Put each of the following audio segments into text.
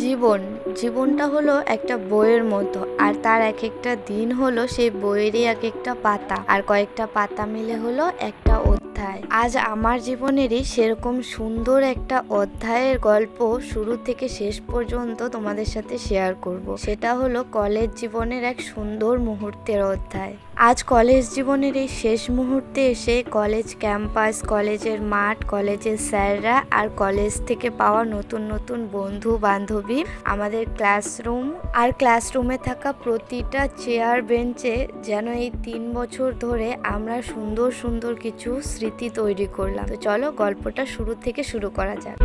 জীবন, জীবনটা হলো একটা বইয়ের মতো, আর তার এক একটা দিন হলো সেই বইয়েরই এক একটা পাতা, আর কয়েকটা পাতা মিলে হলো একটা অধ্যায় আজ আমার জীবনেরই সেরকম সুন্দর একটা অধ্যায়ের গল্প শুরু থেকে শেষ পর্যন্ত তোমাদের সাথে শেয়ার করব। সেটা হলো কলেজ জীবনের এক সুন্দর মুহূর্তের অধ্যায় আজ কলেজ জীবনের এই শেষ মুহূর্তে এসে কলেজ ক্যাম্পাস, কলেজের মাঠ, কলেজের স্যাররা আর কলেজ থেকে পাওয়া নতুন নতুন বন্ধু, বান্ধবী, আমাদের ক্লাসরুম আর ক্লাসরুমে থাকা প্রতিটা চেয়ার বেঞ্চে যেন এই তিন বছর ধরে আমরা সুন্দর সুন্দর কিছু স্মৃতি তৈরি করলাম। তো চলো গল্পটা শুরু থেকে শুরু করা যাক।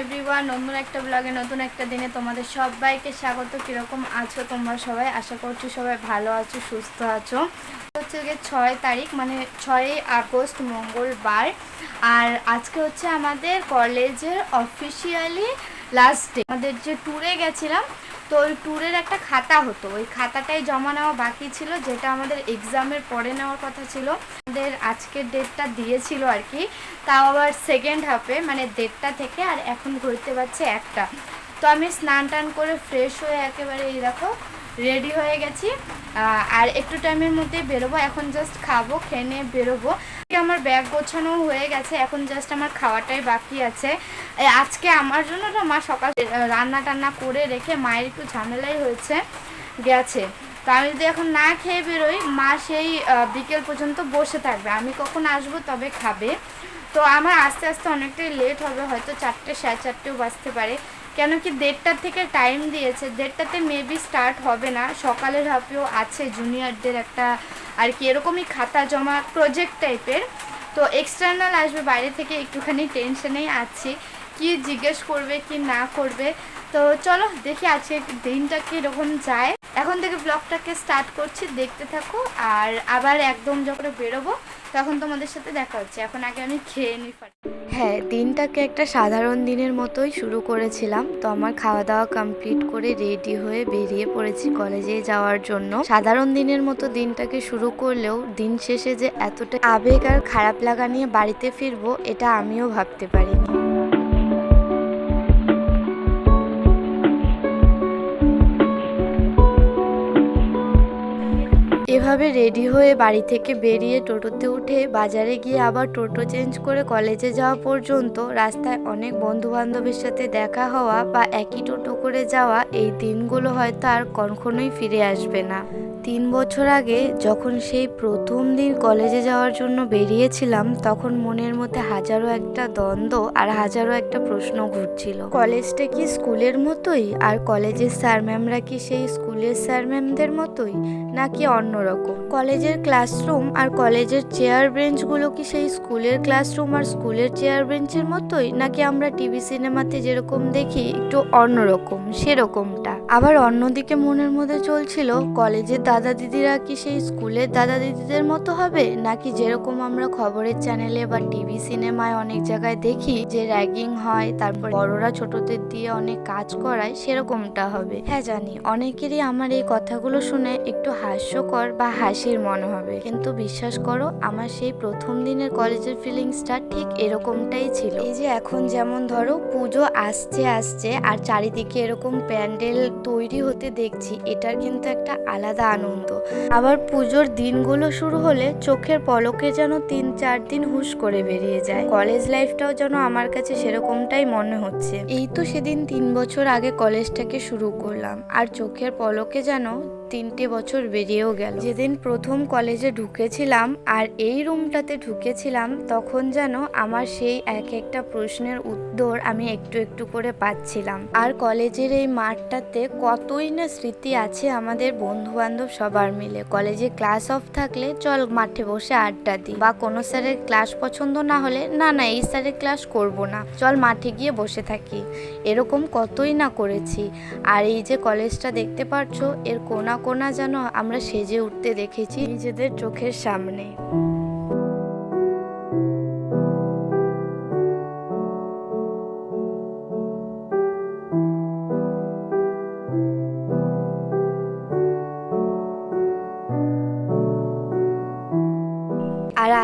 এভরিওয়ান নতুন একটা ব্লগে নতুন একটা দিনে তোমাদের সবাইকে স্বাগত। কীরকম আছো তোমরা সবাই? আশা করছ সবাই ভালো আছো, সুস্থ আছো। হচ্ছে গিয়ে ছয় তারিখ মানে ছয়ই আগস্ট, মঙ্গলবার। আর আজকে হচ্ছে আমাদের কলেজের অফিসিয়ালি লাস্ট ডে আমাদের যে ট্যুরে গেছিলাম তো ওই ট্যুরের একটা খাতা হতো। ওই খাতাটাই জমা নেওয়া বাকি ছিল, যেটা আমাদের এক্সামের পরে নেওয়ার কথা ছিল। আমাদের আজকের ডেটটা দিয়েছিল আর কি, তাও আবার সেকেন্ড হাফে মানে দেড়টা থেকে আর এখন ঘুরতে পারছে একটা। তো আমি স্নান টান করে ফ্রেশ হয়ে একেবারে এই দেখো রেডি হয়ে গেছি। আর একটু টাইমের মধ্যে বেরোবো, এখন জাস্ট খাব, খেয়ে নিয়ে বেরোবো। আমার ব্যাগ গোছানো হয়ে গেছে, এখন জাস্ট আমার খাওয়াটাই বাকি আছে। আজকে আমার জন্য না মা সকাল রান্না টান্না করে রেখে মায়ের একটু ঝামেলাই হয়েছে, গেছে। তো আমি যদি এখন না খেয়ে বেরোই, মা সেই বিকেল পর্যন্ত বসে থাকবে। আমি কখন আসব তবে খাবে। তো আমার আস্তে আস্তে অনেকটাই লেট হবে, হয়তো চারটে, সাড়ে চারটেও বাজতে পারে। কেন কি দেড়টার থেকে টাইম দিয়েছে। দেড়টাতে মেবি স্টার্ট হবে না। সকালের হাফেও আছে জুনিয়রদের একটা আর কি এরকমই খাতা জমা প্রজেক্ট টাইপের তো এক্সটার্নাল আসবে, বাইরে থেকে একটুখানি টেনশনেই আছি। কি জিজ্ঞেস করবে, কি না করবে। তো চলো দেখি আজকে দিনটা কীরকম যায়। এখন থেকে ব্লগটাকে স্টার্ট করছি, দেখতে থাকো। আর আবার একদম যখন বেরোবো, তখন তোমাদের সাথে দেখা হচ্ছে। এখন আগে আমি খেয়ে নিই হ্যাঁ দিনটাকে একটা সাধারণ দিনের মতোই শুরু করেছিলাম। তো আমার খাওয়া দাওয়া কমপ্লিট করে রেডি হয়ে বেরিয়ে পড়েছি কলেজে যাওয়ার জন্য। সাধারণ দিনের মতো দিনটাকে শুরু করলেও দিন শেষে যে এতটা আবেগ আর খারাপ লাগা নিয়ে বাড়িতে ফিরবো, এটা আমিও ভাবতে পারিনি। এভাবে রেডি হয়ে বাড়ি থেকে বেরিয়ে টোটোতে উঠে বাজারে গিয়ে আবার টোটো চেঞ্জ করে কলেজে যাওয়া পর্যন্ত রাস্তায় অনেক বন্ধু বান্ধবের সাথে দেখা হওয়া বা একই টোটো করে যাওয়া, এই দিনগুলো হয়তো আর কখনোই ফিরে আসবে না। তিন বছর আগে যখন সেই প্রথম দিন কলেজে যাওয়ার জন্য বেরিয়েছিলাম, তখন মনের মধ্যে হাজারো একটা দ্বন্দ্ব আর হাজারো একটা প্রশ্ন ঘুরছিল। কলেজটা কি স্কুলের মতোই? আর কলেজের স্যার ম্যামরা কি সেই স্কুলের স্যার ম্যামদের মতোই? নাকি অন্যরকম কলেজের ক্লাসরুম আর কলেজের চেয়ার বেঞ্চগুলো কি সেই স্কুলের ক্লাসরুম আর স্কুলের চেয়ার বেঞ্চের মতোই? নাকি আমরা টিভি সিনেমাতে যেরকম দেখি, একটু অন্যরকম, সেরকমটা? আবার অন্যদিকে মনের মধ্যে চলছিল, কলেজের দাদা দিদিরা কি সেই স্কুলের দাদা দিদিদের মতো হবে? নাকি যেরকম আমরা খবরের চ্যানেলে বা টিভি সিনেমায় অনেক জায়গায় দেখি, যে র্যাগিং হয়, তারপর বড়রা ছোটদের দিয়ে অনেক কাজ করায়, সেরকমটা হবে। হ্যাঁ জানি, অনেকেরই আমার এই কথাগুলো শুনে একটু হাস্যকর বা হাসির মনে হবে। কিন্তু বিশ্বাস করো, আমার সেই প্রথম দিনের কলেজের ফিলিংসটা ঠিক এরকমটাই ছিল। এই যে এখন যেমন ধরো, পুজো আসছে আসছে, আর চারিদিকে এরকম প্যান্ডেল তৈরি হতে দেখছি, এটার কিন্তু একটা আলাদা আনন্দ। আবার পুজোর দিনগুলো শুরু হলে চোখের পলকে যেন তিন চার দিন হুশ করে বেরিয়ে যায়। কলেজ লাইফটাও যেন আমার কাছে সেরকমটাই মনে হচ্ছে। এই তো সেদিন তিন বছর আগে কলেজটাকে শুরু করলাম, আর চোখের পলকে যেন তিনটে বছর বেরিয়েও গেল। যেদিন প্রথম কলেজে ঢুকেছিলাম আর এই রুমটাতে ঢুকেছিলাম, তখন যেন আমার সেই এক একটা প্রশ্নের উত্তর আমি একটু একটু করে পাচ্ছিলাম। আর কলেজের এই মাঠটাতে কতই না স্মৃতি আছে আমাদের বন্ধু বান্ধব সবার মিলে। কলেজে ক্লাস অফ থাকলে চল মাঠে বসে আড্ডা দিই। বা কোনো স্যারের ক্লাস পছন্দ না হলে, না না, এই স্যারের ক্লাস করব না, চল মাঠে গিয়ে বসে থাকি। এরকম কতই না করেছি। আর এই যে কলেজটা দেখতে পাচ্ছ এর কোনা কোনা যেন আমরা সেজে উঠতে দেখেছি নিজেদের চোখের সামনে।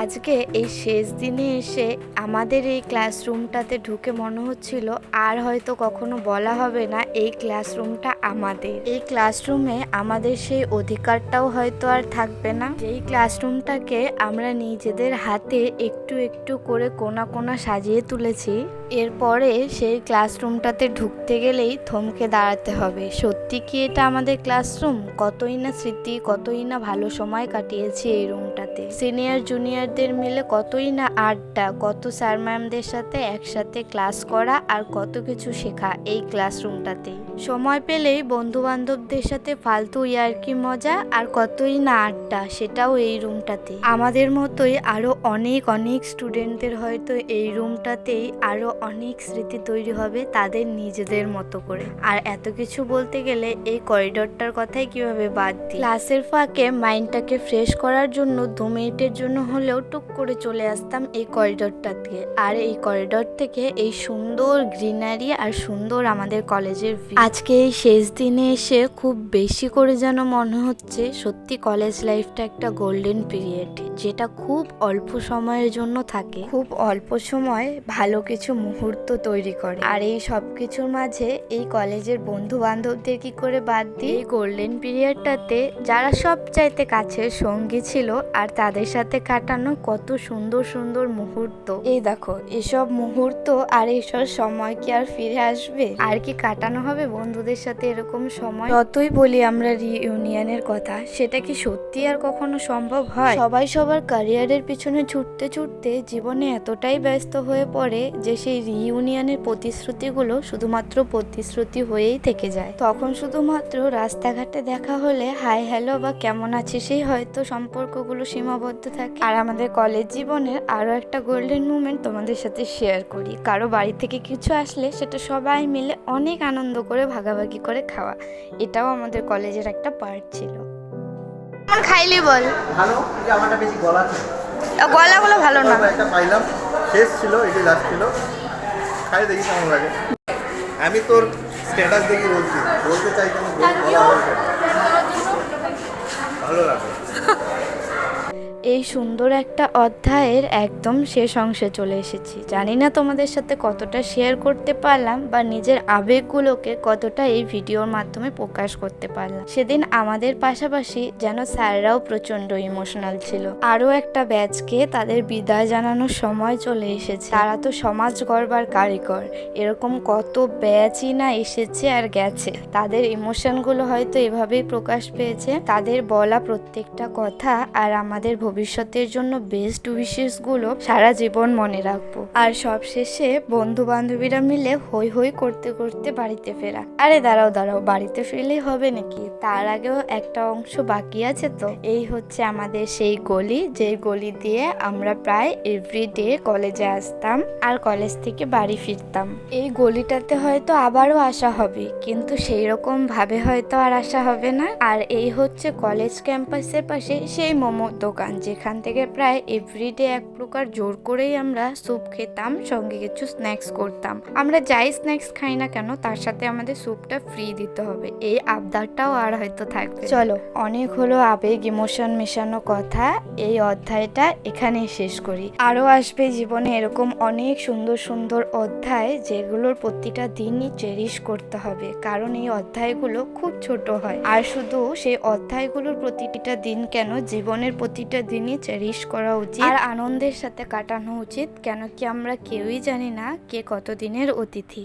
আজকে এই শেষ দিনে এসে আমাদের এই ক্লাসরুমটাতে ঢুকে মনে হচ্ছিল, আর হয়তো কখনো বলা হবে না এই ক্লাসরুমটা আমাদের। এই ক্লাসরুমে আমাদের সেই অধিকারটাও হয়তো আর থাকবে না। এই ক্লাসরুমটাকে আমরা নিজেদের হাতে একটু একটু করে কোনা কোনা সাজিয়ে তুলেছি, এরপরে সেই ক্লাসরুমটাতে ঢুকতে গেলেই থমকে দাঁড়াতে হবে। সত্যি কি এটা আমাদের ক্লাসরুম? কতই না স্মৃতি, কতই না ভালো সময় কাটিয়েছি এই রুমটাতে সিনিয়র জুনিয়রদের মিলে কতই না আড্ডা, কত স্যার ম্যামদের সাথে একসাথে ক্লাস করা আর কত কিছু শেখা এই ক্লাসরুমটাতেই সময় পেলেই বন্ধু বান্ধবদের সাথে ফালতু ইয়ার্কি মজা আর কতই না আড্ডা সেটাও এই রুমটাতে। আমাদের মতোই আরও অনেক অনেক স্টুডেন্টদের হয়তো এই রুমটাতেই আরও অনেক স্মৃতি তৈরি হবে তাদের নিজেদের মতো করে। আর এত কিছু বলতে গেলে এই করিডোরটার কথাই কীভাবে বাদ দিই? ক্লাসের ফাঁকে মাইন্ডটাকে ফ্রেশ করার জন্য দু মিনিটের জন্য হলেও টুক করে চলে আসতাম এই করিডোরটা থেকে আর এই করিডোর থেকে এই সুন্দর গ্রিনারি আর সুন্দর আমাদের কলেজের আজকে এই শেষ দিনে এসে খুব বেশি করে যেন মনে হচ্ছে সত্যি কলেজ লাইফটা একটা গোল্ডেন পিরিয়ড যেটা খুব অল্প সময়ের জন্য থাকে। খুব অল্প সময় ভালো কিছু মুহূর্ত তৈরি করে। আর এই সব কিছুর মাঝে এই কলেজের বন্ধু বান্ধবদের কি করে বাদ দিয়ে গোল্ডেন পিরিয়ডটাতে যারা সব চাইতে কাছের সঙ্গী ছিল আর তাদের সাথে কাটানো কত সুন্দর সুন্দর মুহূর্ত। এই দেখো, এসব মুহূর্ত আর এইসব সময় কি আর ফিরে আসবে? আর কি কাটানো হবে বন্ধুদের সাথে এরকম সময়? যতই বলি আমরা রিইউনিয়নের কথা, সেটা কি সত্যি আর কখনো সম্ভব হয়? সবাই সবার ক্যারিয়ারের পিছনে ছুটতে ছুটতে জীবনে এতটাই ব্যস্ত হয়ে পড়ে যে সেই রিইউনিয়নের প্রতিশ্রুতিগুলো শুধুমাত্র প্রতিশ্রুতি হয়েই থেকে যায়। তখন শুধুমাত্র রাস্তাঘাটে দেখা হলে, হাই হ্যালো বা কেমন আছে সেই হয়তো সম্পর্কগুলো সীমাবদ্ধ থাকে। আর আমাদের কলেজ জীবনের আরও একটা গোল্ডেন মুমেন্ট তোমাদের সাথে শেয়ার করি। কারও বাড়ি থেকে কিছু আসলে সেটা সবাই মিলে অনেক আনন্দ করে ভাগাভাগি করে খাওয়া। এটাও আমাদের কলেজের একটা পার্ট ছিল। খাইলি বল। ভালো আমারটা বেশি গলা গলাগুলো ভালো না। একটা পাইলাম শেষ ছিল এটি লাস্ট ছিল। খাই দেখি কেমন লাগে। আমি তোর স্ট্যাটাস দেখি বলছি। বলতে চাই কেন ভালো লাগে এই সুন্দর একটা অধ্যায়ের একদম শেষ অংশে চলে এসেছি। জানি না তোমাদের সাথে কতটা শেয়ার করতে পারলাম বা নিজের আবেগগুলোকে কতটা এই ভিডিওর মাধ্যমে প্রকাশ করতে পারলাম। সেদিন আমাদের পাশাপাশি যেন স্যাররাও প্রচণ্ড ইমোশনাল ছিল। আরও একটা ব্যাচকে তাদের বিদায় জানানোর সময় চলে এসেছে। তারা তো সমাজ গড়বার কারিগর। এরকম কত ব্যাচই না এসেছে আর গেছে। তাদের ইমোশনগুলো হয়তো এভাবেই প্রকাশ পেয়েছে। তাদের বলা প্রত্যেকটা কথা আর আমাদের ভবিষ্যতের জন্য বেস্ট উইশেসগুলো সারা জীবন মনে রাখব। আর সবশেষে বন্ধু বান্ধবীরা মিলে হই হই করতে করতে বাড়িতে ফেরা। আরে দাঁড়াও দাঁড়াও, বাড়িতে ফিরলেই হবে নাকি? তার আগেও একটা অংশ বাকি আছে তো। এই হচ্ছে আমাদের সেই গলি যে গলি দিয়ে আমরা প্রায় এভরিডে কলেজে আসতাম আর কলেজ থেকে বাড়ি ফিরতাম। এই গলিটাতে হয়তো আবারও আসা হবে, কিন্তু সেই রকম ভাবে হয়তো আর আসা হবে না। আর এই হচ্ছে কলেজ ক্যাম্পাসের পাশে সেই মোমোর দোকান যেখান থেকে প্রায় এভরিডে এক প্রকার জোর করেই আমরা স্যুপ খেতাম, সঙ্গে কিছু স্ন্যাক্স করতাম। আমরা যাই স্ন্যাক্স খাই না কেন, তার সাথে আমাদের স্যুপটা ফ্রি দিতে হবে। এই আবদারটাও আর হয়তো থাকবে চলো, অনেক হলো আবেগ ইমোশন মেশানো কথা। এই অধ্যায়টা এখানে শেষ করি। আরও আসবে জীবনে এরকম অনেক সুন্দর সুন্দর অধ্যায়, যেগুলোর প্রতিটা দিনই চেরিশ করতে হবে। কারণ এই অধ্যায়গুলো খুব ছোট হয়। আর শুধু সেই অধ্যায়গুলোর প্রতিটা দিন কেন, জীবনের প্রতিটা দিনই চেরিশ করা উচিত আর আনন্দের সাথে কাটানো উচিত, কেন কি আমরা কেউই জানি না কে কতদিনের অতিথি।